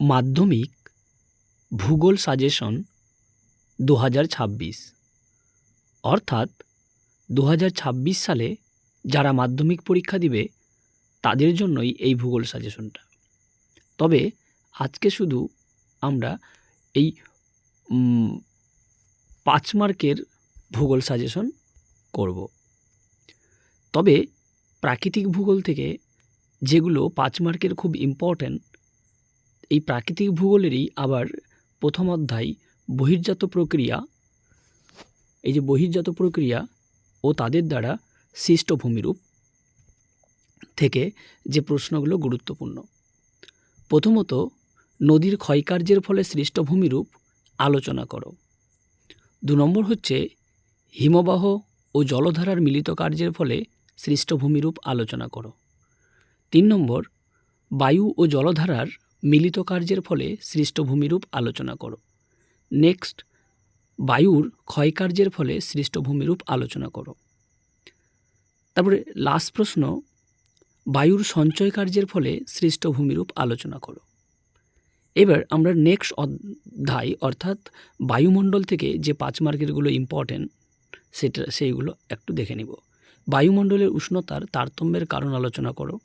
মাধ্যমিক ভূগোল সাজেশন দু হাজার ছাব্বিশ। অর্থাৎ দু হাজার ছাব্বিশ সালে যারা মাধ্যমিক পরীক্ষা দিবে, তাদের জন্যই এই ভূগোল সাজেশনটা তবে আজকে শুধু আমরা এই পাঁচ মার্কের ভূগোল সাজেশন করব। তবে প্রাকৃতিক ভূগোল থেকে যেগুলো পাঁচ মার্কের খুব ইম্পর্ট্যান্ট এই প্রাকৃতিক ভূগোলেরই আবার প্রথম অধ্যায় বহির্জাত প্রক্রিয়া। এই যে বহির্জাত প্রক্রিয়া ও তাদের দ্বারা সৃষ্ট ভূমিরূপ থেকে যে প্রশ্নগুলো গুরুত্বপূর্ণ। প্রথমত, নদীর ক্ষয়কার্যের ফলে সৃষ্ট ভূমিরূপ আলোচনা করো। দু নম্বর হচ্ছে, হিমবাহ ও জলধারার মিলিত কার্যের ফলে সৃষ্ট ভূমিরূপ আলোচনা করো। তিন নম্বর, বায়ু ও জলধারার মিলিত কার্যের ফলে সৃষ্ট ভূমিরূপ আলোচনা করো। নেক্সট, বায়ুর ক্ষয়কার্যের ফলে সৃষ্ট ভূমিরূপ আলোচনা করো। তারপরে লাস্ট প্রশ্ন, বায়ুর সঞ্চয় কার্যের ফলে সৃষ্ট ভূমিরূপ আলোচনা করো। এবার আমরা নেক্সট অধ্যায়, অর্থাৎ বায়ুমণ্ডল থেকে যে পাঁচ মার্কেরগুলো ইম্পর্টেন্ট সেটা, সেইগুলো একটু দেখে নিব। বায়ুমণ্ডলের উষ্ণতার তারতম্যের কারণ আলোচনা করো।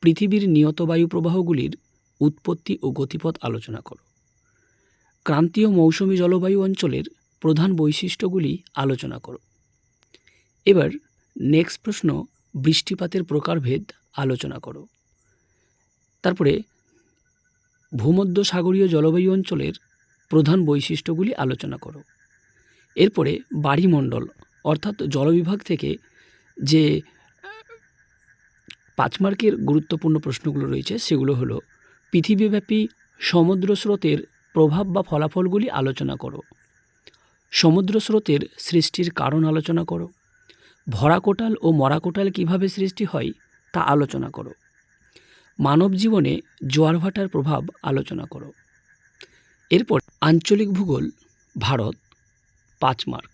পৃথিবীর নিয়ত বায়ু প্রবাহগুলির উৎপত্তি ও গতিপথ আলোচনা করো। ক্রান্তীয় মৌসুমি জলবায়ু অঞ্চলের প্রধান বৈশিষ্ট্যগুলি আলোচনা করো। এবার নেক্সট প্রশ্ন, বৃষ্টিপাতের প্রকারভেদ আলোচনা করো। তারপরে ভূমধ্য সাগরীয় জলবায়ু অঞ্চলের প্রধান বৈশিষ্ট্যগুলি আলোচনা করো। এরপরে বাড়িমণ্ডল, অর্থাৎ জলবিভাগ থেকে যে পাঁচ মার্কের গুরুত্বপূর্ণ প্রশ্নগুলো রয়েছে, সেগুলো হলো পৃথিবীব্যাপী সমুদ্র স্রোতের প্রভাব বা ফলাফলগুলি আলোচনা করো। সমুদ্র স্রোতের সৃষ্টির কারণ আলোচনা করো। ভরা কোটাল ও মরা কোটাল কীভাবে সৃষ্টি হয়, তা আলোচনা করো। মানব জীবনে জোয়ার ভাটার প্রভাব আলোচনা করো। এরপর আঞ্চলিক ভূগোল, ভারত, পাঁচ মার্ক।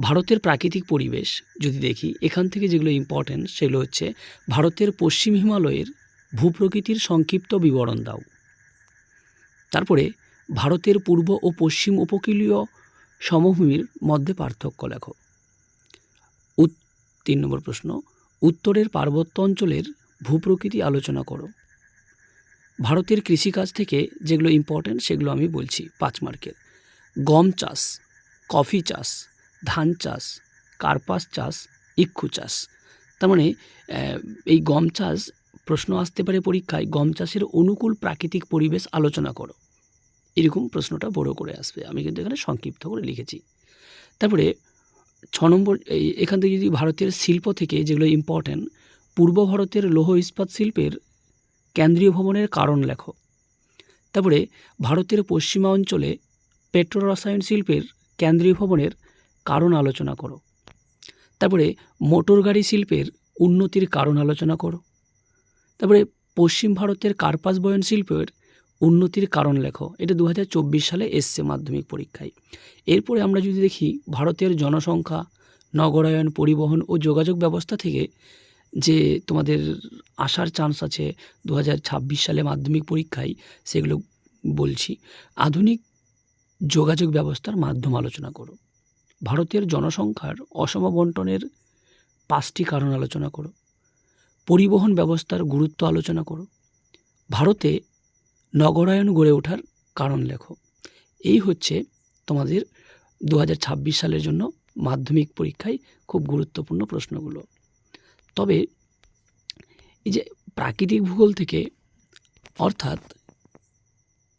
ভারতের প্রাকৃতিক পরিবেশ যদি দেখি, এখান থেকে যেগুলো ইম্পর্ট্যান্ট সেগুলো হচ্ছে ভারতের পশ্চিম হিমালয়ের ভূপ্রকৃতির সংক্ষিপ্ত বিবরণ দাও। তারপরে ভারতের পূর্ব ও পশ্চিম উপকূলীয় সমভূমির মধ্যে পার্থক্য লেখো। তিন নম্বর প্রশ্ন, উত্তরের পার্বত্য অঞ্চলের ভূপ্রকৃতি আলোচনা করো। ভারতের কৃষিকাজ থেকে যেগুলো ইম্পর্ট্যান্ট সেগুলো আমি বলছি পাঁচ মার্কের। গম চাষ, কফি চাষ, ধান চাষ, কার্পাস চাষ, ইক্ষু চাষ। তার মানে এই গম চাষ প্রশ্ন আসতে পারে পরীক্ষায়, গম চাষের অনুকূল প্রাকৃতিক পরিবেশ আলোচনা করো। এরকম প্রশ্নটা বড় করে আসবে। আমি কিন্তু এখানে সংক্ষিপ্ত করে লিখেছি। তারপরে ছ নম্বর এখান থেকে যদি ভারতের শিল্প থেকে, যেগুলো ইম্পর্ট্যান্ট পূর্ব ভারতের লৌহ ইস্পাত শিল্পের কেন্দ্রীয় ভবনের কারণ লেখো। তারপরে ভারতের পশ্চিমা অঞ্চলে পেট্রো রসায়ন শিল্পের কেন্দ্রীয় ভবনের কারণ আলোচনা করো। তারপরে মোটর গাড়ি শিল্পের উন্নতির কারণ আলোচনা করো। তারপরে পশ্চিম ভারতের কার্পাস বয়ন শিল্পের উন্নতির কারণ লেখো। এটা দু হাজার চব্বিশ সালে এসছে মাধ্যমিক পরীক্ষায়। এরপরে আমরা যদি দেখি, ভারতের জনসংখ্যা, নগরায়ন, পরিবহন ও যোগাযোগ ব্যবস্থা থেকে যে তোমাদের আসার চান্স আছে দু হাজার ছাব্বিশ সালে মাধ্যমিক পরীক্ষায়, সেগুলো বলছি। আধুনিক যোগাযোগ ব্যবস্থার মাধ্যম আলোচনা করো। ভারতের জনসংখ্যার অসম বন্টনের পাঁচটি কারণ আলোচনা করো। পরিবহন ব্যবস্থার গুরুত্ব আলোচনা করো। ভারতে নগরায়ন গড়ে ওঠার কারণ লেখো। এই হচ্ছে তোমাদের দু হাজার ছাব্বিশ সালের জন্য মাধ্যমিক পরীক্ষায় খুব গুরুত্বপূর্ণ প্রশ্নগুলো। তবে এই যে প্রাকৃতিক ভূগোল থেকে, অর্থাৎ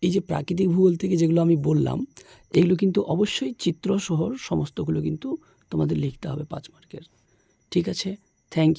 এই যে প্রাকৃতিক ভূগোল থেকে যেগুলো আমি বললাম, এগুলো কিন্তু অবশ্যই চিত্রসহ সমস্তগুলো কিন্তু তোমাদের লিখতে হবে পাঁচ মার্কের। ঠিক আছে? Thank you